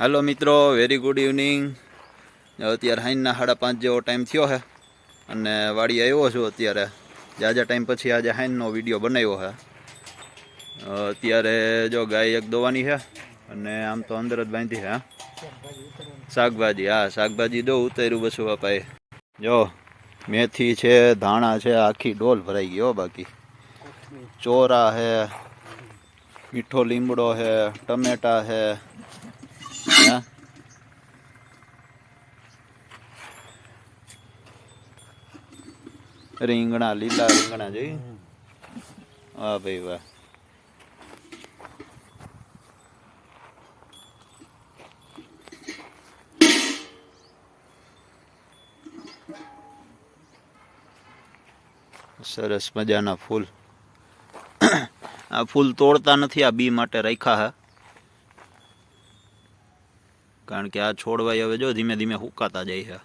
હાલો મિત્રો. Very good evening અત્યારે હાઈનના સાડા પાંચ જેવો ટાઈમ થયો છે અને વાડી આવ્યો છું અત્યારે. જાજા ટાઈમ પછી આજે હાઈનનો વીડિયો બનાવ્યો છે અત્યારે જો ગાય એક દોવાની છે અને આમ તો અંદર જ બાંધી છે શાકભાજી, હા, શાકભાજી દો ઉતાર્યું બસું બાપાએ જો, મેથી છે, ધાણા છે, આખી ડોલ ભરાઈ હો બાકી. ચોરા છે મીઠો લીમડો છે ટમેટા છે રીંગણા, લીલા રીંગણા જોઈ વાહ ભાઈ વાહ. સરસ મજાના ફૂલ. આ ફૂલ તોડતા નથી, આ બી માટે રાખ્યા હા. કારણ કે આ છોડવાય હવે જો ધીમે ધીમે હુકાતા જાય છે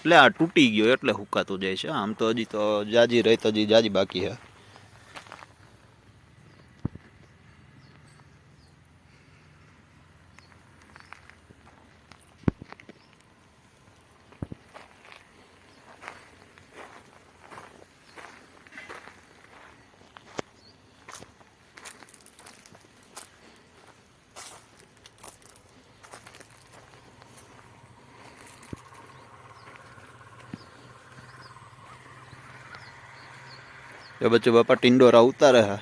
એટલે આ તૂટી ગયો, એટલે હુકાતું જાય છે. આમ તો હજી તો જાજી રહી તો હજી જાજી બાકી છે. એ બચ્ચું બાપા ટિંડોરા ઉતારે હા.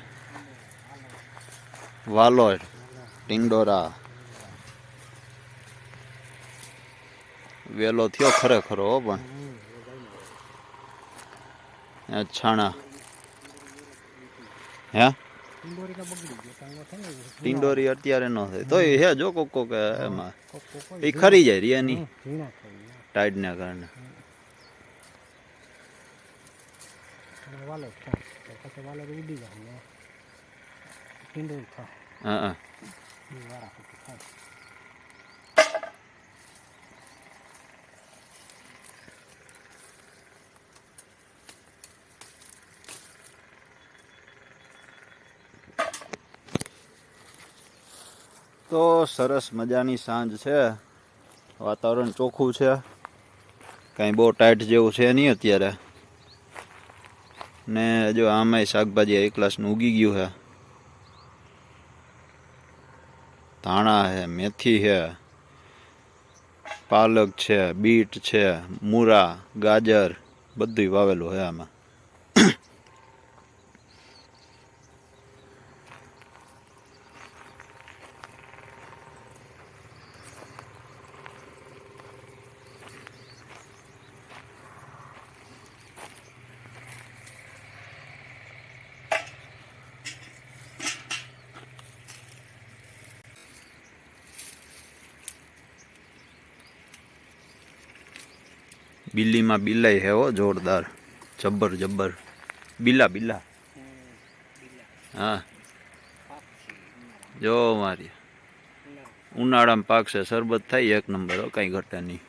વાલો ટિંડોરા. વેલો થયો ખરેખર હો પણ. છાણા. હે? ટિંડોરી અત્યારે ન થાય. તોય હે જો કોક કોક એમાં. એ ખરી જાય રિયાની ટાઈડના કારણે. વાલો તો પછી વાલો ઉડી જાય ને ટીંડોળ થાય. હા હા. વારા પછી થાય. તો સરસ મજાની સાંજ છે. વાતાવરણ ચોખ્ખું છે. કાંઈ બહુ ટાઈટ જેવું છે નહીં અત્યારે. ને જો આમાંય શાકભાજી એક ક્લાસનું ઉગી ગયું છે ધાણા છે મેથી છે પાલક છે, બીટ છે, મૂરા, ગાજર બધું વાવેલું છે આમાં. બિલ્લીમાં બિલાઈ હે હો, જોરદાર. જબ્બર જબ્બર. બિલા બિલા. હા. જો મારી. ઉનાળામાં પાકશે, શરબત થાય એક નંબર હો, કાંઈ ઘટે નહીં.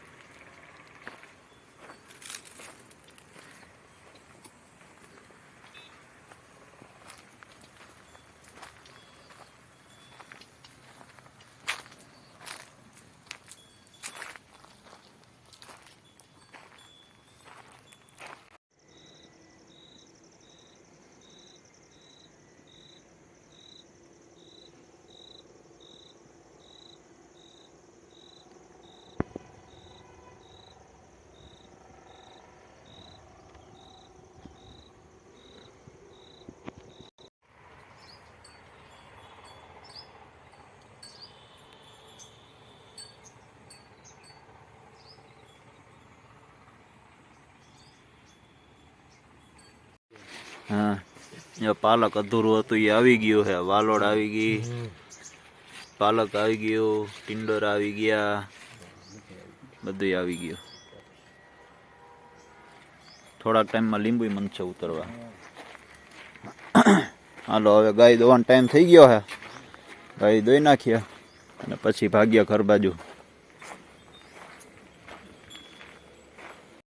હા. પાલક અધૂરું હતું, એ આવી ગયું છે વાલોડ આવી ગઈ. પાલક આવી ગયું, ટિંડોર આવી ગયા. બધું આવી ગયું. થોડાક ટાઈમમાં લીંબુ મનશે ઉતરવા. હાલો, હવે ગાય દોવાનો ટાઈમ થઈ ગયો છે ગાય દોઈ નાખીએ અને પછી ભાગ્યા ઘર બાજુ.